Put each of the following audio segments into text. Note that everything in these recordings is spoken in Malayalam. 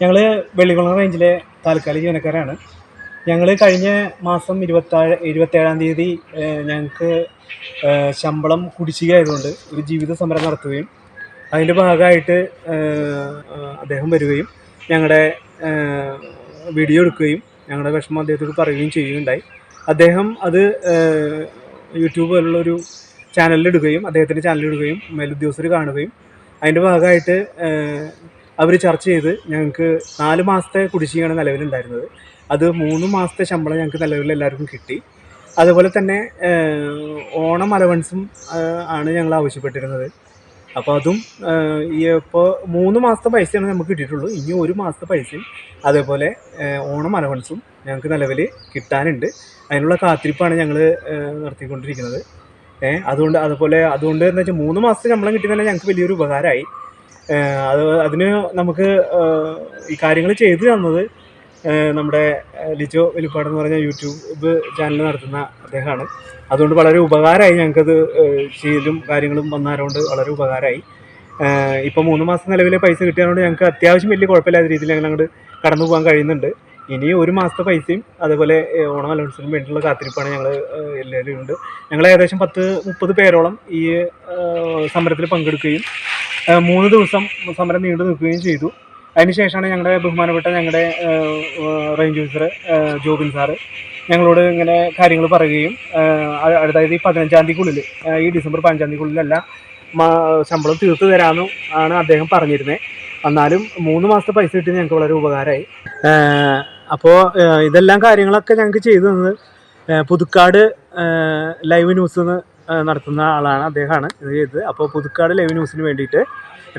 ഞങ്ങൾ വെള്ളികുളം റേഞ്ചിലെ താൽക്കാലിക ജീവനക്കാരാണ്. ഞങ്ങൾ കഴിഞ്ഞ മാസം ഇരുപത്താഴ് ഇരുപത്തേഴാം തീയതി ഞങ്ങൾക്ക് ശമ്പളം കുടിശ്ശിക ആയതുകൊണ്ട് ഒരു ജീവിത സമരം നടത്തുകയും അതിന്റെ ഭാഗമായിട്ട് അദ്ദേഹം വരികയും ഞങ്ങളുടെ വീഡിയോ എടുക്കുകയും ഞങ്ങളുടെ വിഷമം അദ്ദേഹത്തോട് പറയുകയും ചെയ്യുകയുണ്ടായി. അദ്ദേഹം അത് യൂട്യൂബ് പോലുള്ളൊരു ചാനലിലിടുകയും അദ്ദേഹത്തിന്റെ ചാനലിൽ ഇടുകയും മേലുദ്യോഗസ്ഥർ കാണുകയും അതിന്റെ ഭാഗമായിട്ട് അവർ ചർച്ച ചെയ്ത് ഞങ്ങൾക്ക് നാല് മാസത്തെ കുടിശ്ശികയാണ് നിലവിലുണ്ടായിരുന്നത്. അത് മൂന്ന് മാസത്തെ ശമ്പളം ഞങ്ങൾക്ക് നിലവിൽ എല്ലാവർക്കും കിട്ടി. അതുപോലെ തന്നെ ഓണം അലവൻസും ആണ് ഞങ്ങൾ ആവശ്യപ്പെട്ടിരുന്നത്. അപ്പോൾ അതും ഈ ഇപ്പോൾ മൂന്ന് മാസത്തെ പൈസയാണ് നമുക്ക് കിട്ടിയിട്ടുള്ളൂ. ഇനി ഒരു മാസത്തെ പൈസയും അതേപോലെ ഓണം അലവൻസും ഞങ്ങൾക്ക് നിലവിൽ കിട്ടാനുണ്ട്. അതിനുള്ള കാത്തിരിപ്പാണ് ഞങ്ങൾ നടത്തിക്കൊണ്ടിരിക്കുന്നത്. ഏഹ് അതുകൊണ്ട് അതുപോലെ അതുകൊണ്ട് എന്ന് വെച്ചാൽ മൂന്ന് മാസത്തെ ശമ്പളം കിട്ടിയതന്നെ ഞങ്ങൾക്ക് വലിയൊരു ഉപകാരമായി. അത് അതിന് നമുക്ക് ഈ കാര്യങ്ങൾ ചെയ്തു തന്നത് നമ്മുടെ ലിജോ വെലിപ്പാടെന്ന് പറഞ്ഞ യൂട്യൂബ് ചാനൽ നടത്തുന്ന അദ്ദേഹമാണ്. അതുകൊണ്ട് വളരെ ഉപകാരമായി ഞങ്ങൾക്കത് ചെയ്തും കാര്യങ്ങളും വന്നതുകൊണ്ട് വളരെ ഉപകാരമായി. ഇപ്പോൾ മൂന്ന് മാസം നിലവിലെ പൈസ കിട്ടിയതുകൊണ്ട് ഞങ്ങൾക്ക് അത്യാവശ്യം വലിയ കുഴപ്പമില്ലാത്ത രീതിയിൽ ഞങ്ങൾ അങ്ങോട്ട് കടന്നു പോകാൻ കഴിയുന്നുണ്ട്. ഇനി ഒരു മാസത്തെ പൈസയും അതുപോലെ ഓണം അലവൻസിനും വേണ്ടിയിട്ടുള്ള കാത്തിരിപ്പാണ് ഞങ്ങൾ എല്ലാവരും ഉണ്ട്. ഞങ്ങൾ ഏകദേശം പത്ത് മുപ്പത് പേരോളം ഈ സമരത്തിൽ പങ്കെടുക്കുകയും മൂന്ന് ദിവസം സമരം നീണ്ടു നിൽക്കുകയും ചെയ്തു. അതിനുശേഷമാണ് ഞങ്ങളുടെ ബഹുമാനപ്പെട്ട ഞങ്ങളുടെ റേഞ്ച് ഓഫീസർ ജോബിൻ സാറ് ഞങ്ങളോട് ഇങ്ങനെ കാര്യങ്ങൾ പറയുകയും അതായത് ഈ പതിനഞ്ചാം തീയതിക്കുള്ളിൽ ഈ ഡിസംബർ പതിനഞ്ചാം തീയതിക്കുള്ളിലല്ല ശമ്പളം തീർത്തു തരാമെന്നും ആണ് അദ്ദേഹം പറഞ്ഞിരുന്നത് എന്നാലും മൂന്ന് മാസത്തെ പൈസ കിട്ടി ഞങ്ങൾക്ക് വളരെ ഉപകാരമായി. അപ്പോൾ ഇതെല്ലാം കാര്യങ്ങളൊക്കെ ഞങ്ങൾക്ക് ചെയ്തു തന്നത് പുതുക്കാട് ലൈവ് ന്യൂസ് നടത്തുന്ന ആളാണ് അദ്ദേഹമാണ്. ഇത് ചെയ്തത്. അപ്പോൾ പുതുക്കാട് ലൈവ് ന്യൂസിന് വേണ്ടിയിട്ട്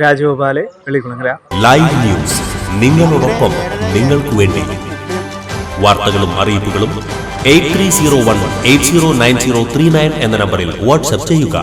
രാജഗോപാൽ വെള്ളിക്കുളങ്ങര ലൈവ് ന്യൂസ് നിങ്ങളോടൊപ്പം നിങ്ങൾക്ക് വേണ്ടി. വാർത്തകളും അറിയിപ്പുകളും eight three zero one eight zero nine zero three nine എന്ന നമ്പറിൽ വാട്സ്ആപ്പ് ചെയ്യുക.